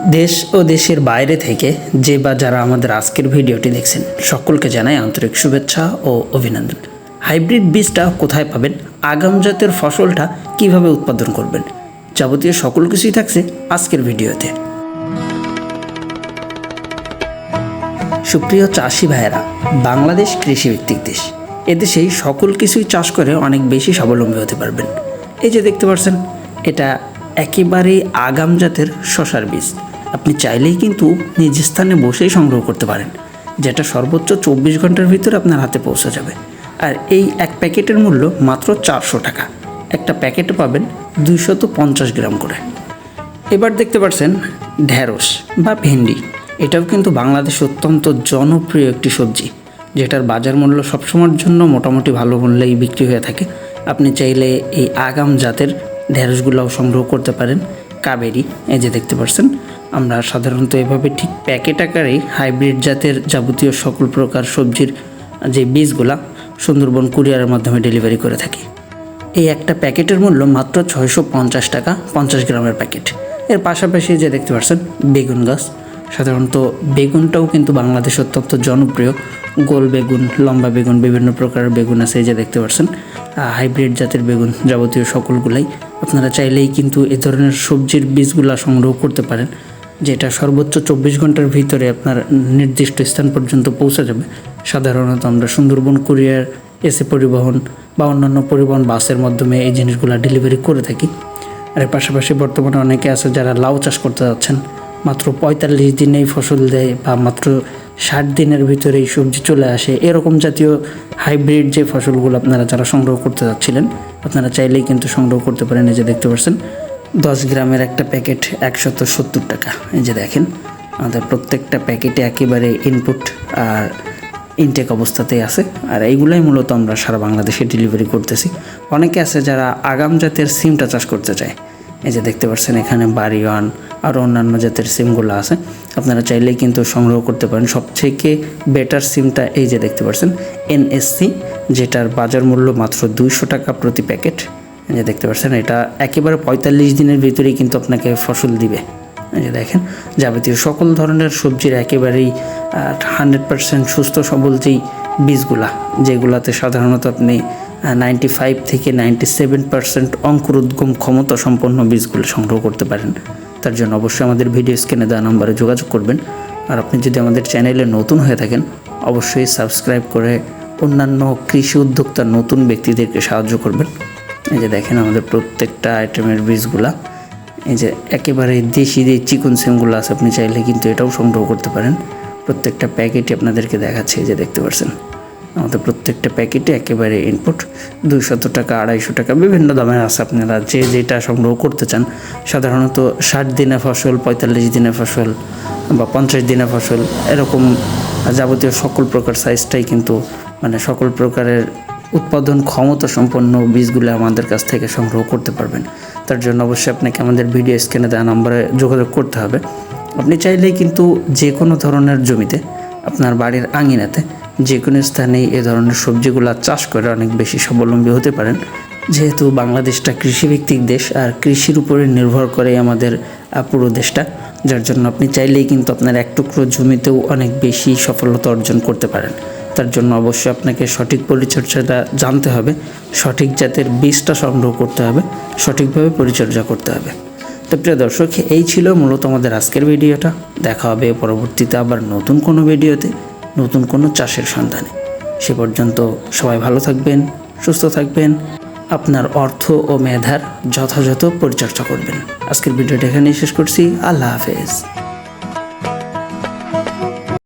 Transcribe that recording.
দেশ ও দেশের বাইরে থেকে যে বা যারা আমাদের আজকের ভিডিওটি দেখছেন, সকলকে জানাই আন্তরিক শুভেচ্ছা ও অভিনন্দন। হাইব্রিড বীজটা কোথায় পাবেন, আগাম জাতের ফসলটা কীভাবে উৎপাদন করবেন, যাবতীয় সকল কিছুই থাকছে আজকের ভিডিওতে। সুপ্রিয় চাষি ভাইয়েরা, বাংলাদেশ কৃষিভিত্তিক দেশ। এদেশেই সকল কিছুই চাষ করে অনেক বেশি স্বাবলম্বী হতে পারবেন। এই যে দেখতে পাচ্ছেন, এটা একেবারেই আগাম জাতের শশার বীজ। আপনি চাইলেই কিন্তু নিজ স্থানে বসেই সংগ্রহ করতে পারেন, যেটা সর্বোচ্চ চব্বিশ ঘণ্টার ভিতরে আপনার হাতে পৌঁছে যাবে। আর এই এক প্যাকেটের মূল্য মাত্র চারশো টাকা। একটা প্যাকেটে পাবেন দুইশত পঞ্চাশ গ্রাম করে। এবার দেখতে পাচ্ছেন ঢ্যাঁড়স বা ভেন্ডি। এটাও কিন্তু বাংলাদেশ অত্যন্ত জনপ্রিয় একটি সবজি, যেটার বাজার মূল্য সবসময়ের জন্য মোটামুটি ভালো মূল্যেই বিক্রি হয়ে থাকে। আপনি চাইলে এই আগাম জাতের ঢ্যাঁড়সগুলোও সংগ্রহ করতে পারেন। কাবেরি, এই যে দেখতে পাচ্ছেন আমরা সাধারণত এভাবে ঠিক প্যাকেট আকারেই হাইব্রিড জাতের যাবতীয় সকল প্রকার সবজির যে বীজগুলা সুন্দরবন কুরিয়ারের মাধ্যমে ডেলিভারি করে থাকি। এই একটা প্যাকেটের মূল্য মাত্র ছয়শো পঞ্চাশ টাকা, পঞ্চাশ গ্রামের প্যাকেট। এর পাশাপাশি যে দেখতে পাচ্ছেন বেগুন গাছ। সাধারণত বেগুনটাও কিন্তু বাংলাদেশ অত্যন্ত জনপ্রিয়। গোল বেগুন, লম্বা বেগুন, বিভিন্ন প্রকারের বেগুন আছে, এই যে দেখতে পাচ্ছেন হাইব্রিড জাতের বেগুন যাবতীয় সকলগুলাই আপনারা চাইলেই কিন্তু এ ধরনের সবজির বীজগুলা সংগ্রহ করতে পারেন, যেটা সর্বোচ্চ চব্বিশ ঘণ্টার ভিতরে আপনার নির্দিষ্ট স্থান পর্যন্ত পৌঁছে যাবে। সাধারণত আমরা সুন্দরবন কুরিয়ার, এসে পরিবহন বা অন্যান্য পরিবহন বাসের মাধ্যমে এই জিনিসগুলো ডেলিভারি করে থাকি। আর পাশাপাশি বর্তমানে অনেকে আছে যারা লাউ চাষ করতে যাচ্ছেন। মাত্র পঁয়তাল্লিশ দিনেই ফসল দেয় বা মাত্র ষাট দিনের ভিতরে এই সবজি চলে আসে। এরকম জাতীয় হাইব্রিড যে ফসলগুলো আপনারা যারা সংগ্রহ করতে যাচ্ছিলেন, আপনারা চাইলেই কিন্তু সংগ্রহ করতে পারেন। এই যে দেখতে পাচ্ছেন, দশ গ্রামের একটা প্যাকেট একশত সত্তর টাকা। এই যে দেখেন, আমাদের প্রত্যেকটা প্যাকেটে একেবারে ইনপুট আর ইনটেক অবস্থাতেই আছে। আর এইগুলাই মূলত আমরা সারা বাংলাদেশে ডেলিভারি করতেছি। অনেকে আছে যারা আগাম জাতের সিমটা চাষ করতে চায়। এই যে দেখতে পাচ্ছেন, এখানে বাড়িওয়ান আর অন্যান্য জাতের সিমগুলো আছে। আপনারা চাইলেই কিন্তু সংগ্রহ করতে পারেন। সবথেকে বেটার সিমটা এই যে দেখতে পাচ্ছেন এনএসসি যেটার বাজার মূল্য মাত্র দুইশো টাকা প্রতি প্যাকেট। যে দেখতে পাচ্ছেন, এটা একেবারে পঁয়তাল্লিশ দিনের ভিতরেই কিন্তু আপনাকে ফসল দিবে। যে দেখেন, যাবতীয় সকল ধরনের সবজির একেবারেই হান্ড্রেড পার্সেন্ট সুস্থ সবল যেই বীজগুলা, যেগুলাতে সাধারণত আপনি নাইনটি ফাইভ থেকে নাইনটি সেভেন পার্সেন্ট অঙ্কুরোদ্গম ক্ষমতা সম্পন্ন বীজগুলো সংগ্রহ করতে পারেন। তার জন্য অবশ্যই আমাদের ভিডিও স্ক্রিনে দেওয়া নম্বরে যোগাযোগ করবেন। আর আপনি যদি আমাদের চ্যানেলে নতুন হয়ে থাকেন, অবশ্যই সাবস্ক্রাইব করে অন্যান্য কৃষি উদ্যোক্তা নতুন ব্যক্তিদেরকে সাহায্য করবেন। এই যে দেখেন আমাদের প্রত্যেকটা আইটেমের বীজগুলা এই যে একেবারে দেশি যে চিকন সিমগুলো আছে, আপনি চাইলে কিন্তু এটাও সংগ্রহ করতে পারেন। প্রত্যেকটা প্যাকেটই আপনাদেরকে দেখাচ্ছে যে দেখতে পাচ্ছেন আমাদের প্রত্যেকটা প্যাকেটে একেবারে ইনপুট দুইশত টাকা, আড়াইশো টাকা, বিভিন্ন দামের আছে আপনারা যে যেটা সংগ্রহ করতে চান। সাধারণত ষাট দিনে ফসল, পঁয়তাল্লিশ দিনের ফসল বা পঞ্চাশ দিনে ফসল, এরকম যাবতীয় সকল প্রকার সাইজটাই কিন্তু মানে সকল প্রকারের উৎপাদন ক্ষমতা সম্পন্ন বীজগুলো আমাদের কাছ থেকে সংগ্রহ করতে পারবেন। তার জন্য অবশ্যই আপনাকে আমাদের ভিডিও স্ক্যানে দেওয়া নম্বরে যোগাযোগ করতে হবে। আপনি চাইলেই কিন্তু যে কোনো ধরনের জমিতে আপনার বাড়ির আঙিনাতে। যে কোনো স্থানেই এ ধরনের সবজিগুলো চাষ করে অনেক বেশি স্বাবলম্বী হতে পারেন। যেহেতু বাংলাদেশটা কৃষিভিত্তিক দেশ, আর কৃষির উপরে নির্ভর করে আমাদের পুরো দেশটা, যার জন্য আপনি চাইলেই কিন্তু আপনার এক টুকরো জমিতেও অনেক বেশি সফলতা অর্জন করতে পারেন। তার জন্য অবশ্যই আপনাকে সঠিক পরিচর্যাটা জানতে হবে। সঠিক জাতের বীজটা সংগ্রহ করতে হবে। সঠিকভাবে পরিচর্যা করতে হবে। তো প্রিয় দর্শক, এই ছিল মূলত আমাদের আজকের ভিডিওটা। দেখা হবে পরবর্তীতে আবার নতুন কোনো ভিডিওতে, নতুন কোনো চাষের সন্ধানে। সে পর্যন্ত সবাই ভালো থাকবেন, সুস্থ থাকবেন, আপনার অর্থ ও মেধার যথাযথ পরিচর্যা করবেন। আজকের ভিডিওটা এখানেই শেষ করছি। আল্লাহ হাফেজ।